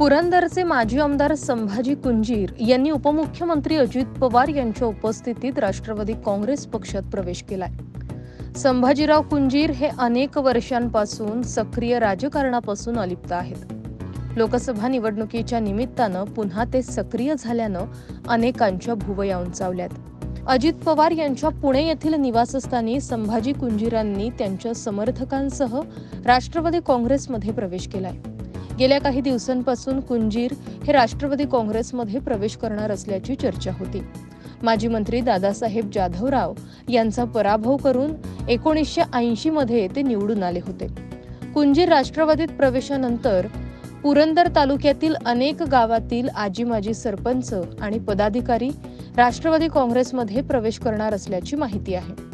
पुरंदरचे माजी आमदार संभाजी कुंजीर यांनी उपमुख्यमंत्री अजित पवार यांच्या उपस्थितीत राष्ट्रवादी काँग्रेस पक्षात प्रवेश केलाय. संभाजीराव कुंजीर हे अनेक वर्षांपासून सक्रिय राजकारणापासून अलिप्त आहेत. लोकसभा निवडणुकीच्या निमित्तानं पुन्हा ते सक्रिय झाल्यानं अनेकांच्या भुवया उंचावल्यात अजित पवार यांच्या पुणे येथील निवासस्थानी संभाजी कुंजीरांनी त्यांच्या समर्थकांसह राष्ट्रवादी काँग्रेसमध्ये प्रवेश केलाय. गेल्या काही दिवसांपासून कुंजीर हे राष्ट्रवादी काँग्रेसमध्ये प्रवेश करणार असल्याची चर्चा होती. माजी मंत्री दादासाहेब जाधवराव यांचा पराभव करून एकोणीसशे ऐंशी मध्ये ते निवडून आले होते. कुंजीर राष्ट्रवादीत प्रवेशानंतर पुरंदर तालुक्यातील अनेक गावातील आजी माजी सरपंच आणि पदाधिकारी राष्ट्रवादी काँग्रेसमध्ये प्रवेश करणार असल्याची माहिती आहे.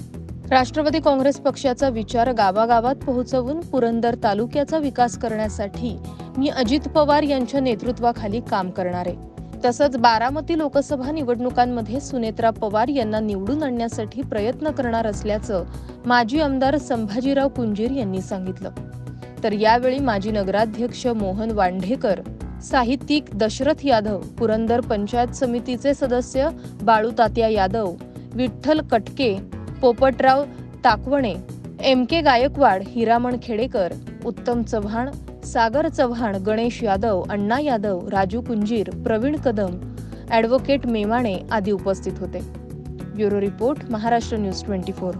राष्ट्रवादी काँग्रेस पक्षाचा विचार गावागावात पोहोचवून पुरंदर तालुक्याचा विकास करण्यासाठी मी अजित पवार यांच्या नेतृत्वाखाली काम करणार आहे. तसंच बारामती लोकसभा निवडणुकांमध्ये सुनेत्रा पवार यांना निवडून आणण्यासाठी प्रयत्न करणार असल्याचं माजी आमदार संभाजीराव कुंजीर यांनी सांगितलं. तर यावेळी माजी नगराध्यक्ष मोहन वांढेकर साहित्यिक दशरथ यादव पुरंदर पंचायत समितीचे सदस्य Balu Tatya Yadav Vitthal Katke Popatrao Takawane M K Gaikwad Hiraman Khedekar Uttam Chavan Sagar Chavan Ganesh Yadav Anna Yadav Raju Kunjir Pravin Kadam advocate Mevane आदी उपस्थित होते. Bureau report Maharashtra news twenty four.